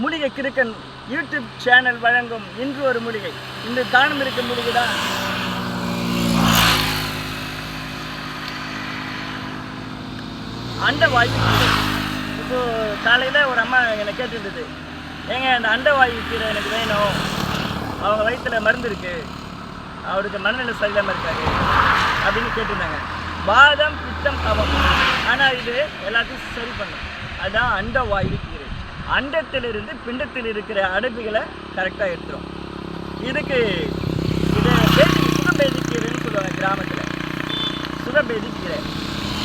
மூலிகை Kirukkan YouTube channel வழங்கும் இன்று ஒரு மூலிகை. இன்று தானம் இருக்கும் மூலிகை தான் அண்டவாயு கீரை. இப்போ காலையில் ஒரு அம்மா என்னை கேட்டுருந்தது. ஏங்க அந்த அண்டவாயு கீரை எனக்கு வேணும். அவங்க வயிற்றில் மருந்து இருக்கு. அவருக்கு மனநிலை சரியில்லாமல் இருக்காரு. அப்படின்னு கேட்டிருந்தாங்க. வாதம் பித்தம் கவம் ஆனால் இது எல்லாத்தையும் சரி பண்ணும் அதுதான் அண்டவாயு கீரை. அண்டத்திலிருந்து பிண்டத்தில் இருக்கிற அடைப்புகளை கரெக்டாக எடுத்துரும். இதுக்கு இதை பேதி சுகபேதி கீரைன்னு சொல்லுவாங்க கிராமத்தில். சுகபேதி கீரை.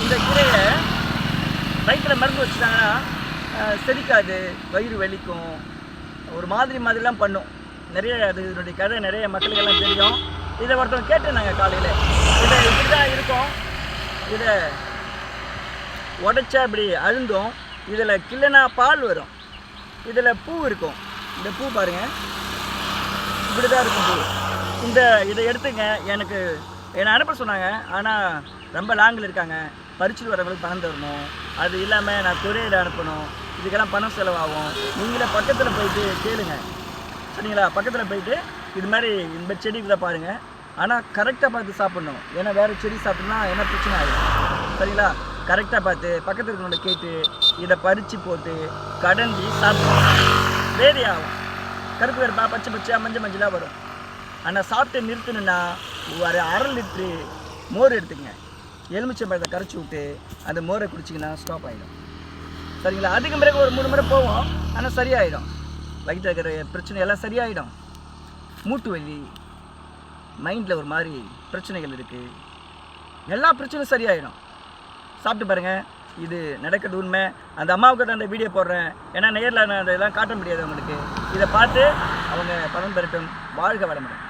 இந்த கீரையை வயிற்றில் மருந்து வச்சுட்டாங்கன்னா அஹ், செரிக்காது வயிறு வலிக்கும். ஒரு மாதிரி மாதிரிலாம் பண்ணும். நிறைய அது இதனுடைய கதை நிறைய மக்களுக்கெல்லாம் தெரியும். இதை ஒருத்தவங்க கேட்டிருந்தாங்க காலையில். இதை இப்படி தான் இருக்கும். இதை உடைச்சா இப்படி அழுந்தும். இதில் கிள்ளனா பால் வரும். இதில் பூ இருக்கும். இந்த பூ பாருங்கள் இப்படி தான் இருக்கும் பூ. இந்த இதை எடுத்துங்க. எனக்கு என்னை அனுப்ப சொன்னாங்க. ஆனால் ரொம்ப லாங்கில் இருக்காங்க. பறிச்சுட்டு வரவங்களுக்கு பணம் தரணும். அது இல்லாமல் நான் கொரியர் அனுப்பணும். இதுக்கெல்லாம் பணம் செலவாகும். நீங்களே பக்கத்தில் போயிட்டு கேளுங்க. சரிங்களா? பக்கத்தில் போயிட்டு இது மாதிரி இந்த செடி இதை பாருங்கள் ஆனால் கரெக்டாக பார்த்து சாப்பிட்ணும். ஏன்னா வேறு செடி சாப்பிட்னா என்ன பிரச்சனை ஆகும் சரிங்களா? கரெக்டாக பார்த்து பக்கத்தில் இருக்கிறவங்க கேட்டு இதை பறித்து போட்டு கடஞ்சி சாப்பிடுவோம் வேதி ஆகும். கருப்பு கருப்பாக பச்சை பச்சையாக மஞ்சள் மஞ்சளாக வரும். ஆனால் சாப்பிட்டு நிறுத்தணுன்னா ஒரு அரை லிட்ரு மோர் எடுத்துக்கங்க. எலுமிச்சை பழத்தை கரைச்சி விட்டு அந்த மோரை குடிச்சிங்கன்னா ஸ்டாப் ஆகிடும் சரிங்களா? அதுக்கு பிறகு ஒரு மூணு முறை போவோம். ஆனால் சரியாயிடும். வயிற்றில் இருக்கிற பிரச்சனை எல்லாம் சரியாயிடும். மூட்டு வலி மைண்டில் ஒரு மாதிரி பிரச்சனைகள் இருக்குது எல்லா பிரச்சனையும் சரியாயிடும். சாப்பிட்டு பாருங்கள் இது நடக்கிறது உண்மை. அந்த அம்மாவுக்கு தான் அந்த வீடியோ போடுறேன். ஏன்னா நேரில் நான் அதெல்லாம் காட்ட முடியாது அவங்களுக்கு. இதை பார்த்து அவங்க பணம் பெறட்டும். வாழ்க வளமுடன்.